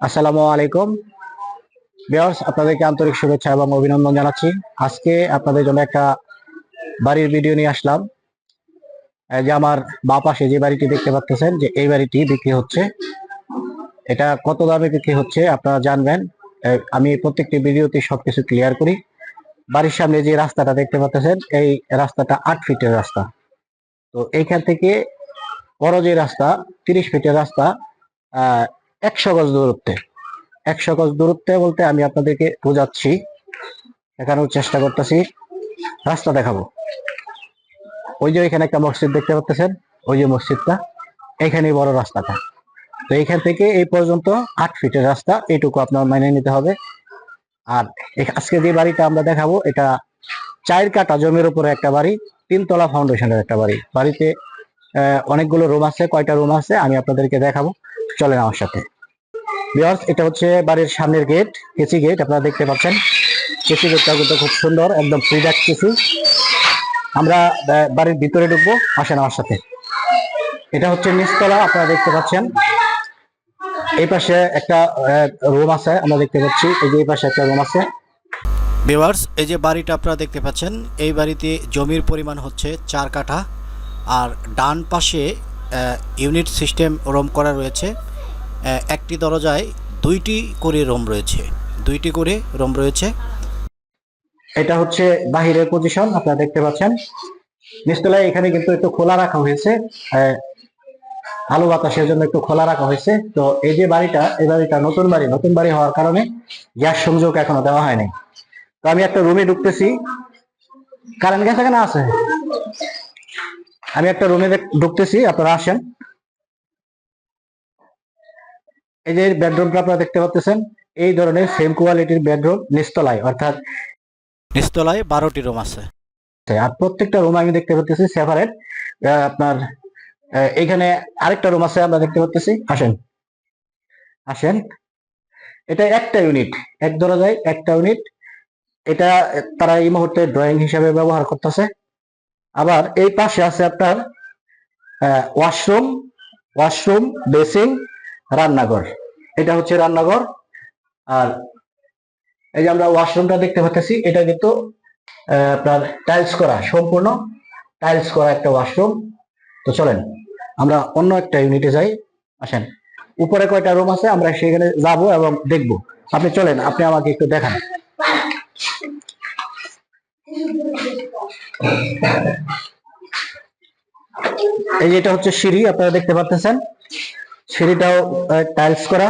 আসসালামু আলাইকুম। বিয়ার্স আপনাদেরকে আন্তরিক শুভেচ্ছা এবং অভিনন্দন জানাচ্ছি। আজকে আপনাদের জন্য একটা বাড়ির ভিডিও নিয়ে আসলাম। যে আমার বা পাশে যে বাড়িটি দেখতে পাচ্ছেন যে এই বাড়িটি বিক্রি হচ্ছে। এটা কত দামে বিক্রি হচ্ছে আপনারা জানবেন। আমি প্রত্যেকটি ভিডিওতে সবকিছু ক্লিয়ার করি। বাড়ির সামনে যে রাস্তাটা দেখতে পাচ্ছেন এই রাস্তাটা আট ফিটের রাস্তা। তো এইখান থেকে বড় যে রাস্তা, তিরিশ ফিটের রাস্তা একশো গজ দূরত্বে, একশো গজ দূরত্বে বলতে আমি আপনাদেরকে বোঝাচ্ছি, দেখানোর চেষ্টা করতেছি, রাস্তা দেখাবো। ওই যে এখানে একটা মসজিদ দেখতে পাচ্ছেন, ওই যে মসজিদটা, এখানেই বড় রাস্তাটা। তো এইখান থেকে এই পর্যন্ত আট ফিটের রাস্তা এইটুকু আপনার মেনে নিতে হবে। আর আজকে যে বাড়িটা আমরা দেখাবো, এটা চায়ের কাটা জমির উপরে একটা বাড়ি, তিনতলা ফাউন্ডেশনের একটা বাড়ি। বাড়িতে অনেকগুলো রুম আছে, কয়টা রুম আছে, আমি আপনাদেরকে দেখাবো। চলেন আমার সাথে। বিয়ার্স এটা হচ্ছে বাড়ির সামনের গেট কেসি গেট আপনারা দেখতে পাচ্ছেন। কেসি গেটটা কিন্তু খুব সুন্দর, একদম ফ্রি কিছু আমরা বাড়ির ভিতরে ঢুকবো, আসেন আমার সাথে। এটা হচ্ছে নিচতলা, আপনারা দেখতে পাচ্ছেন। এই পাশে একটা রুম আছে, আমরা দেখতে পাচ্ছি। এই যে এই পাশে একটা রুম আছে। ভিউয়ার্স এই যে বাড়িটা আপনারা দেখতে পাচ্ছেন, এই বাড়িতে জমির পরিমাণ হচ্ছে চার কাঠা। আর ডান পাশে ইউনিট সিস্টেম রুম করা রয়েছে। একটি দরজায় দুইটি করে রুম রয়েছে। দুইটি করে রুম রয়েছে। এটা হচ্ছে বাহিরের পজিশন আপনারা দেখতে পাচ্ছেন। নিচতলায় এখানে কিন্তু একটু খোলা রাখা হয়েছে। আলো বাতাসের জন্য একটু খোলা রাখা হয়েছে। তো এই যে বাড়িটা, এই বাড়িটা নতুন বাড়ি নতুন বাড়ি হওয়ার কারণে গ্যাস সংযোগ এখনও দেওয়া হয়নি। তো আমি একটা রুমে ঢুকতেছি। কারেন্ট গ্যাস এখানে আছে? আমি একটা রুমে ঢুকতেছি, আপনারা আসেন। এই যে বেডরুমটা আপনারা দেখতে পাচ্ছেন এই ধরনের সেম কোয়ালিটির বেডরুম নিস্তলায় অর্থাৎ নিস্তলায় বারোটি রুম আছে। আছে। আর প্রত্যেকটা রুম আমি দেখতে পাচ্ছি সেপারেট আপনার এখানে আরেকটা রুম আছে আমরা দেখতে পাচ্ছি আসেন। আসেন। এটা একটা ইউনিট এক দরজায় একটা ইউনিট এটা তারা এই মুহূর্তে ড্রয়িং হিসাবে ব্যবহার করতেছে। আবার এই পাশে আছে আপনার ওয়াশরুম ওয়াশরুম বেসিং রান্নাঘর। এটা হচ্ছে রান্নাঘর। আর এই যে আমরা ওয়াশরুমটা দেখতে পাচ্ছি, এটা কিন্তু আপনার টাইলস করা, সম্পূর্ণ টাইলস করা একটা ওয়াশরুম তো চলেন, আমরা অন্য একটা ইউনিটে যাই। আসেন, উপরে কয়টা রুম আছে? আমরা সেখানে যাব এবং দেখব। আপনি চলেন, আপনি আমাকে একটু দেখান। এই যে এটা হচ্ছে সিঁড়ি, আপনারা দেখতে পাচ্ছেন সিঁড়িটাও টাইলস করা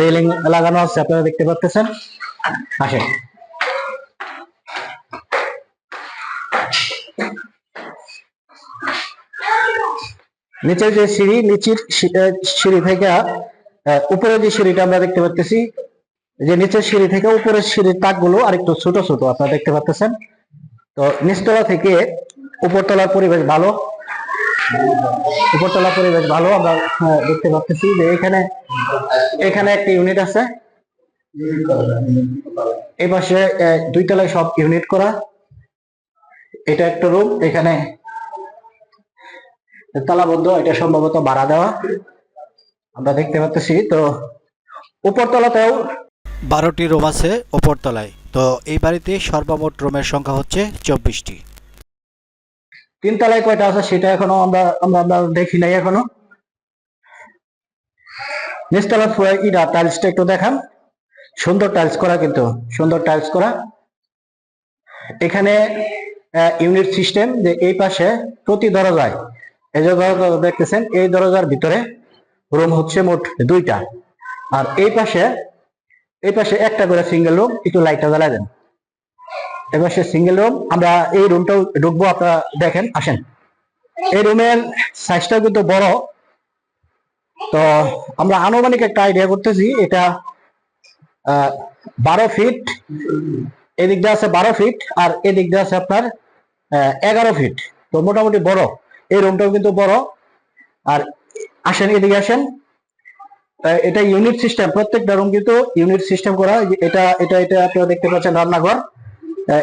রেলিং লাগানো আছে, আপনারা দেখতে পাচ্ছেন। আসেন। নিচের যে সিঁড়ি, নিচের সিঁড়ি থেকে উপরে যে সিঁড়িটা আমরা দেখতে পাচ্ছি যে নিচের সিঁড়ি থেকে উপরের সিঁড়ির তাকগুলো আরেকটু ছোট ছোট, আপনারা দেখতে পাচ্ছেন। তো নিচতলা থেকে উপরতলার পরিবেশ ভালো। উপরতলা পরিবেশ ভালো, আমরা দেখতে পাচ্ছি যে এখানে এখানে একটা ইউনিট আছে। এই পাশে দুই তলায় সব ইউনিট করা। এটা একটা রুম এখানে তালাবদ্ধ, এটা সম্ভবত ভাড়া দেওয়া। আমরা দেখতে পাচ্ছি, তো উপরতলাতেও বারোটি রুম আছে উপরতলায়। তো এই বাড়িতে সর্বমোট রুমের সংখ্যা হচ্ছে চব্বিশটি। তিন তলায় কয়টা আছে সেটা এখনও আমরা আমরা আমরা দেখি নাই এখনও। নিচতলা ফুয়ে ইটা টাইলসটা একটু দেখান। সুন্দর টাইলস করা কিন্তু, সুন্দর টাইলস করা। এখানে ইউনিট সিস্টেম যে এই পাশে প্রতি দরজায়, এই যে দরজা দেখতেছেন, এই দরজার ভিতরে রুম হচ্ছে মোট দুইটা। আর এই পাশে এই পাশে একটা করে সিঙ্গেল রুম একটু লাইটটা জ্বালা দেন। এই সে সিঙ্গেল রুম আমরা এই রুমটাও ঢুকবো, আপনারা দেখেন, আসেন। এই রুমের সাইজটাও কিন্তু বড়। তো আমরা আনুমানিক একটা আইডিয়া করতেছি, এটা বারো ফিট এদিক দিয়ে আছে বারো ফিট আর এদিক দিয়ে আছে আপনার এগারো ফিট তো মোটামুটি বড়। এই রুমটাও কিন্তু বড়। আর আসেন, এদিকে আসেন। এটা ইউনিট সিস্টেম প্রত্যেকটা রুম কিন্তু ইউনিট সিস্টেম করা। এটা এটা এটা আপনারা দেখতে পাচ্ছেন রান্নাঘর।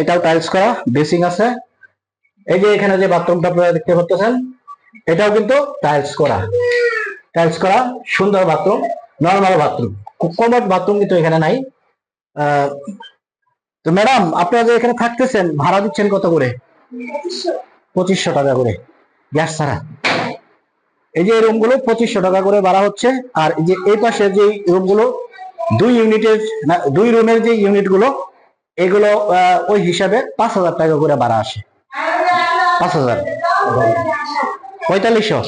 এটাও টাইলস করা, বেসিং আছে। এই যে এখানে যে বাথরুমটা আপনারা দেখতে পাচ্ছেন, এটাও কিন্তু টাইলস করা। টাইলস করা, সুন্দর bathroom normal bathroom commode bathroom কিন্তু এখানে নাই। তো ম্যাডাম আপনারা যে এখানে থাকতেছেন, ভাড়া দিচ্ছেন কত করে? পঁচিশশো টাকা করে। গ্যাস ছাড়া। এই যে রুমগুলো, পঁচিশশো টাকা করে ভাড়া হচ্ছে। আর এই যে এই পাশে যে রুমগুলো, দুই ইউনিটের দুই রুমের যে ইউনিটগুলো এগুলো ওই হিসাবে পাঁচ হাজার টাকা করে ভাড়া আসে। পাঁচ হাজার। পঁয়তাল্লিশশো।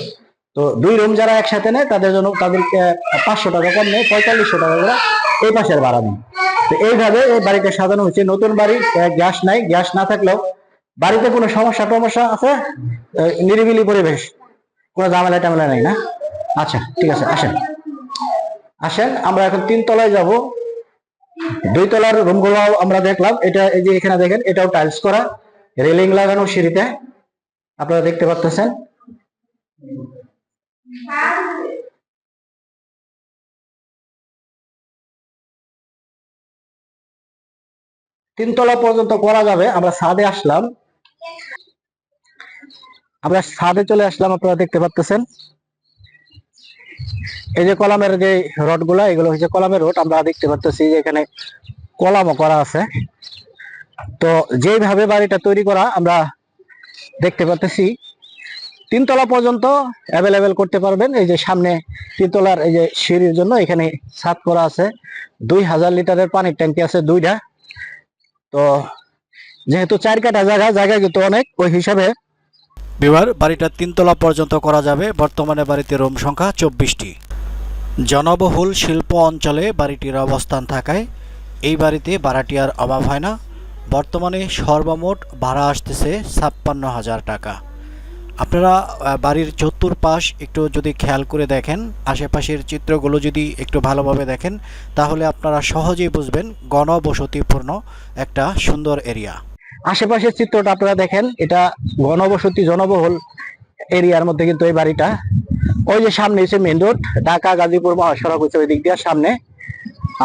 তো দুই রুম যারা একসাথে নেয়, তাদের জন্য তাদেরকে পাঁচশো টাকা কম নেয়, পঁয়তাল্লিশশো টাকা করে এই পাশের ভাড়া নেয়। তো এইভাবে এই বাড়িটা সাজানো হয়েছে। নতুন বাড়ি গ্যাস নাই। গ্যাস না থাকলেও বাড়িতে কোনো সমস্যা টমস্যা আছে? নিরিবিলি পরিবেশ। কোনো ঝামেলা টামেলা নাই না? আচ্ছা ঠিক আছে, আসেন। আসেন, আমরা এখন তিন তলায় যাব। দুই তলার রুমগুলো আমরা দেখলাম। এটা এই যে এখানে দেখেন, এটাও টাইলস করা। রেলিং লাগানো সিঁড়িতে। আপনারা দেখতে পাচ্ছেন তিনতলা পর্যন্ত করা যাবে। আমরা ছাদে আসলাম। আমরা ছাদে চলে আসলাম, আপনারা দেখতে পাচ্ছেন এই যে কলামের যে রডগুলা, এগুলো হচ্ছে কলামের রড। আমরা দেখতে পাচ্ছি যে এখানে কলামও করা আছে। তো যেভাবে বাড়িটা তৈরি করা, আমরা দেখতে পাচ্ছি তিনতলা পর্যন্ত অ্যাভেলেবেল করতে পারবেন। এই যে সামনে তিনতলার এই যে সিঁড়ির জন্য এখানে ছাদ করা আছে। দুই হাজার লিটারের পানির ট্যাঙ্কি আছে দুইটা। তো যেহেতু চার কাটা জায়গা জায়গা কিন্তু অনেক, ওই হিসাবে বিবার বাড়িটা তিনতলা পর্যন্ত করা যাবে। বর্তমানে বাড়িতে রুম সংখ্যা চব্বিশটি। জনবহুল শিল্প অঞ্চলে বাড়িটির অবস্থান থাকায় এই বাড়িতে ভাড়াটিয়ার অভাব হয় না। বর্তমানে সর্বমোট ভাড়া আসতেছে ছাপ্পান্ন হাজার টাকা। আপনারা বাড়ির চতুর্পাশ একটু যদি খেয়াল করে দেখেন, আশেপাশের চিত্রগুলো যদি একটু ভালোভাবে দেখেন, তাহলে আপনারা সহজেই বুঝবেন গণবসতিপূর্ণ একটা সুন্দর এরিয়া। আশেপাশের চিত্রটা আপনারা দেখেন, এটা ঘনবসতি জনবহুল এরিয়ার মধ্যে কিন্তু এই বাড়িটা। ওই যে সামনে হচ্ছে মেন রোড ঢাকা, গাজীপুর, মহাসড়ক হচ্ছে ওই দিক দিয়ে সামনে।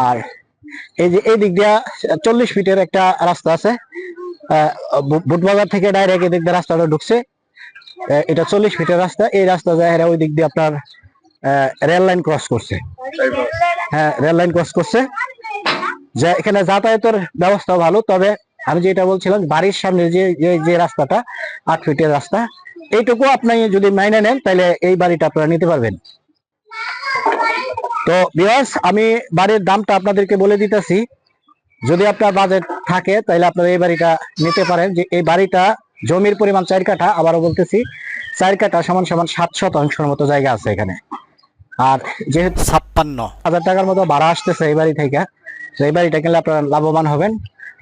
আর এই যে এই দিক দিয়া চল্লিশ ফিটের একটা রাস্তা আছে। বুটবাজার থেকে ডাইরেক্ট এদিক দিয়ে রাস্তাটা ঢুকছে। এটা চল্লিশ ফিটের রাস্তা। এই রাস্তা যায় ওই দিক দিয়ে আপনার রেল লাইন ক্রস করছে। হ্যাঁ রেল লাইন ক্রস করছে। যে, এখানে যাতায়াতের ব্যবস্থা ভালো, তবে আমি যেটা বলছিলাম বাড়ির সামনে যে যে- রাস্তাটা আট ফিটের রাস্তা এইটুকু আপনি যদি মাইনে নেন তাহলে এই বাড়িটা আপনারা নিতে পারবেন। তো বিয়াস আমি বাড়ির দামটা আপনাদেরকে বলে দিতেছি। যদি আপনার বাজেট থাকে তাহলে আপনারা এই বাড়িটা নিতে পারেন। যে এই বাড়িটা জমির পরিমাণ চার কাঠা আবারও বলতেছি চার কাঠা সমান সমান সাত শতাংশের মতো জায়গা আছে এখানে। আর যেহেতু ছাপ্পান্ন। হাজার টাকার মতো ভাড়া আসতেছে এই বাড়ি থেকে তো এই বাড়িটা কিনলে আপনারা লাভবান হবেন।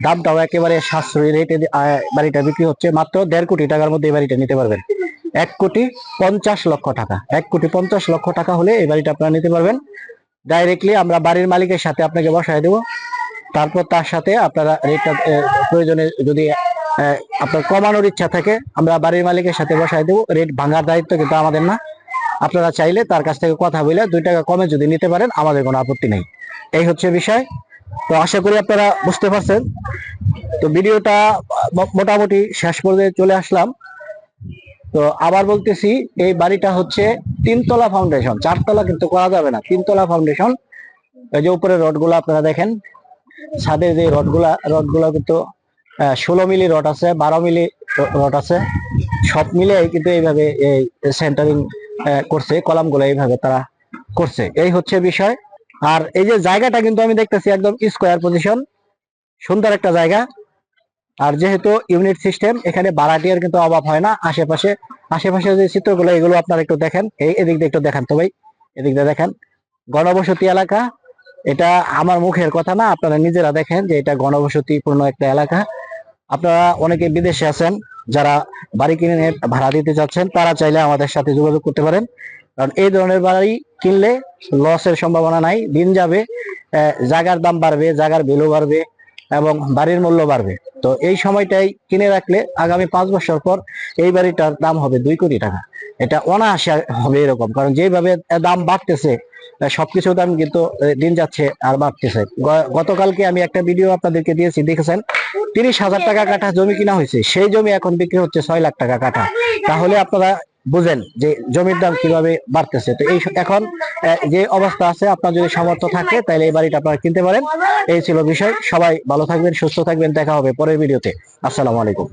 দামটাও একেবারে সাশ্রয়ী রেটে বাড়িটা বিক্রি হচ্ছে। মাত্র দেড় কোটি টাকার মধ্যে এই বাড়িটা নিতে পারবেন। এক কোটি পঞ্চাশ লক্ষ টাকা। এক কোটি পঞ্চাশ লক্ষ টাকা হলে এই বাড়িটা আপনারা নিতে পারবেন। ডাইরেক্টলি আমরা বাড়ির মালিকের সাথে আপনাকে বসায় দেবো। তারপর তার সাথে আপনারা রেটটা প্রয়োজনে যদি আপনার কমানোর ইচ্ছা থাকে, আমরা বাড়ির মালিকের সাথে বসায় দেবো। রেট ভাঙার দায়িত্ব কিন্তু আমাদের না। আপনারা চাইলে তার কাছ থেকে কথা বলে দুই টাকা কমে যদি নিতে পারেন, আমাদের কোনো আপত্তি নেই। এই হচ্ছে বিষয়। তো আশা করি আপনারা বুঝতে পারছেন। তো ভিডিওটা মোটামুটি শেষ পর্যায়ে চলে আসলাম। তো আবার বলতেছি, এই বাড়িটা হচ্ছে তিনতলা ফাউন্ডেশন চারতলা কিন্তু করা যাবে না, তিনতলা ফাউন্ডেশন এই যে উপরে রডগুলো আপনারা দেখেন, ছাদে যে রডগুলা, রডগুলো কিন্তু ষোলো মিলি রড আছে, বারো মিলি রড আছে। সব মিলে কিন্তু এইভাবে এই সেন্টারিং করছে, কলামগুলো এইভাবে তারা করছে। এই হচ্ছে বিষয়। আর এই যে জায়গাটা কিন্তু আমি দেখতেছি একদম স্কোয়ার পজিশন সুন্দর একটা জায়গা। আর যেহেতু ইউনিট সিস্টেম এখানে ভাড়াটিয়ার কিন্তু অভাব হয় না আশেপাশে। আশেপাশে যে চিত্রগুলো, এগুলো আপনারা একটু দেখেন। এই এদিক দিয়ে একটু দেখেন তো ভাই। এদিক দিয়ে দেখেন। গণবসতি এলাকা, এটা আমার মুখের কথা না, আপনারা নিজেরা দেখেন যে এটা গণবসতিপূর্ণ একটা এলাকা। আপনারা অনেকে বিদেশে আছেন, যারা বাড়ি কিনে ভাড়া দিতে যাচ্ছেন তারা চাইলে আমাদের সাথে যোগাযোগ করতে পারেন। কারণ এই ধরনের বাড়ি কিনলে লসের সম্ভাবনা নাই দিন যাবে আহ, জায়গার দাম বাড়বে জাগার ভ্যালু বাড়বে এবং বাড়ির মূল্য বাড়বে। তো এই সময়টাই কিনে রাখলে আগামী পাঁচ বছর পর এই বাড়িটার দাম হবে দুই কোটি টাকা। এটা অনায়াসে হবে এরকম কারণ যেভাবে দাম বাড়তেছে আহ, সবকিছুর দাম কিন্তু দিন যাচ্ছে আর বাড়তেছে। গতকালকে আমি একটা ভিডিও আপনাদেরকে দিয়েছি দেখেছেন? তিরিশ হাজার টাকা কাঠা জমি কিনা হয়েছে সেই জমি এখন বিক্রি হচ্ছে ছয় লাখ টাকা কাঠা। তাহলে আপনারা বুঝেন যে জমির দাম কীভাবে বাড়তেছে। তো এই এখন যে অবস্থা আছে আপনার যদি সামর্থ্য থাকে তাহলে এই বাড়িটা আপনারা কিনতে পারেন। এই ছিল বিষয়। সবাই ভালো থাকবেন সুস্থ থাকবেন। দেখা হবে পরের ভিডিওতে। আসসালামু আলাইকুম।